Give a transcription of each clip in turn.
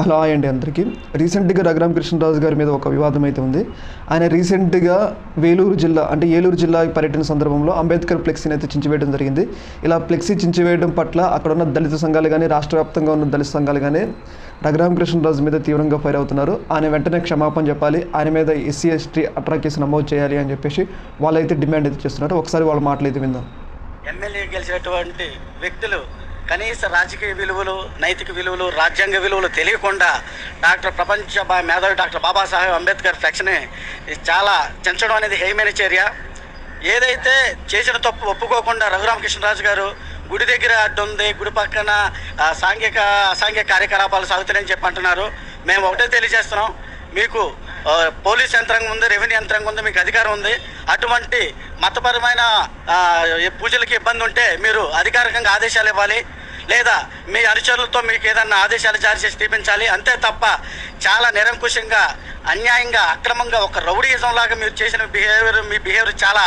Hello అండి అందరికీ. రీసెంట్గా రఘురామ్ కృష్ణరాజు గారి మీద ఒక వివాదం అయితే ఉంది. ఆయన రీసెంట్గా వేలూరు జిల్లా అంటే ఏలూరు జిల్లా పర్యటన సందర్భంలో అంబేద్కర్ ఫ్లెక్సీని అయితే చించివేయడం జరిగింది. ఇలా ఫ్లెక్సీ చించివేయడం పట్ల అక్కడ ఉన్న దళిత సంఘాలు కానీ రాష్ట్ర వ్యాప్తంగా ఉన్న దళిత సంఘాలు కానీ రఘురామ్ కృష్ణరాజు మీద తీవ్రంగా ఫైర్ అవుతున్నారు. ఆయన వెంటనే క్షమాపణ చెప్పాలి. ఆయన మీద ఎస్సీ ఎస్టీ అట్రా కేసు నమోదు చేయాలి అని చెప్పేసి వాళ్ళైతే డిమాండ్ అయితే చేస్తున్నారు. ఒకసారి వాళ్ళ మాటలు అయితే విందాం. ఎమ్మెల్యే గెలిచినటువంటి వ్యక్తులు కనీస రాజకీయ విలువలు నైతిక విలువలు రాజ్యాంగ విలువలు తెలియకుండా డాక్టర్ ప్రపంచ మేధావి డాక్టర్ బాబాసాహెబ్ అంబేద్కర్ ఫ్లెక్స్ని చాలా చెంచడం అనేది హేయమైన చర్య. ఏదైతే చేసిన తప్పు ఒప్పుకోకుండా రఘురామకృష్ణరాజు గారు గుడి దగ్గర అడ్డు ఉంది గుడి పక్కన సాంఘిక అసాంఘిక కార్యకలాపాలు సాగుతున్నాయని చెప్పి అంటున్నారు. మేము ఒకటే తెలియజేస్తున్నాం. మీకు పోలీస్ యంత్రాంగం ఉంది రెవెన్యూ యంత్రాంగం ఉంది మీకు అధికారం ఉంది. అటువంటి మతపరమైన పూజలకి ఇబ్బంది ఉంటే మీరు అధికారికంగా ఆదేశాలు ఇవ్వాలి. లేదా మీ అనుచరులతో మీకు ఏదన్నా ఆదేశాలు జారీ చేసి తీపించాలి అంతే తప్ప చాలా నిరంకుశంగా అన్యాయంగా అక్రమంగా ఒక రౌడీయిజం లాగా మీరు చేసిన బిహేవియర్ మీ బిహేవియర్ చాలా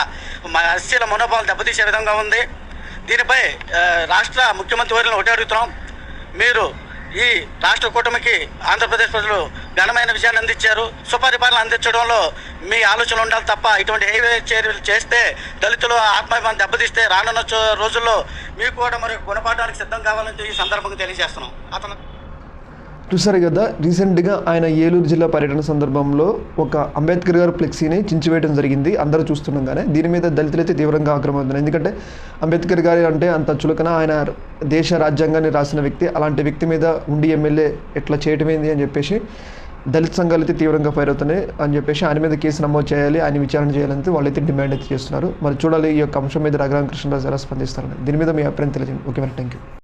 మా ఎస్సీల మనోభావాలు దెబ్బతీసే విధంగా ఉంది. దీనిపై రాష్ట్ర ముఖ్యమంత్రి వారిని ఒకటి అడుగుతున్నాం. మీరు ఈ రాష్ట్ర కూటమికి ఆంధ్రప్రదేశ్ ప్రజలు ఘనమైన విజయాన్ని అందించారు. సుపరిపాలన అందించడంలో మీ ఆలోచన ఉండాలి తప్ప ఇటువంటి హైవే చర్యలు చేస్తే దళితులు ఆత్మాభిమానం దెబ్బతీస్తే రానున్న రోజుల్లో మీకు కూడా మరి గుణపాఠానికి సిద్ధం కావాలని ఈ సందర్భంగా తెలియజేస్తున్నాం. అతను చూసారు కదా రీసెంట్గా ఆయన ఏలూరు జిల్లా పర్యటన సందర్భంలో ఒక అంబేద్కర్ గారు ఫ్లెక్సీని చించివేయడం జరిగింది. అందరూ చూస్తుండగానే దీని మీద దళితులైతే తీవ్రంగా ఆక్రమవుతున్నారు ఎందుకంటే అంబేద్కర్ గారి అంటే అంత చులకన ఆయన దేశ రాజ్యాంగాన్ని రాసిన వ్యక్తి. అలాంటి వ్యక్తి మీద ఉండి ఎమ్మెల్యే ఎట్లా చేయటమేంది అని చెప్పేసి దళిత సంఘాలు అయితే తీవ్రంగా ఫైర్ అవుతున్నాయి అని చెప్పేసి ఆయన మీద కేసు నమోదు చేయాలి ఆయన విచారణ చేయాలని వాళ్ళైతే డిమాండ్ అయితే చేస్తున్నారు. మరి చూడాలి ఈ యొక్క అంశం మీద రఘురామ కృష్ణరాజు ఎలా స్పందిస్తారని. దీని మీద మీ అభిప్రాయం తెలియజేయండి. ఓకే మరి థ్యాంక్ యూ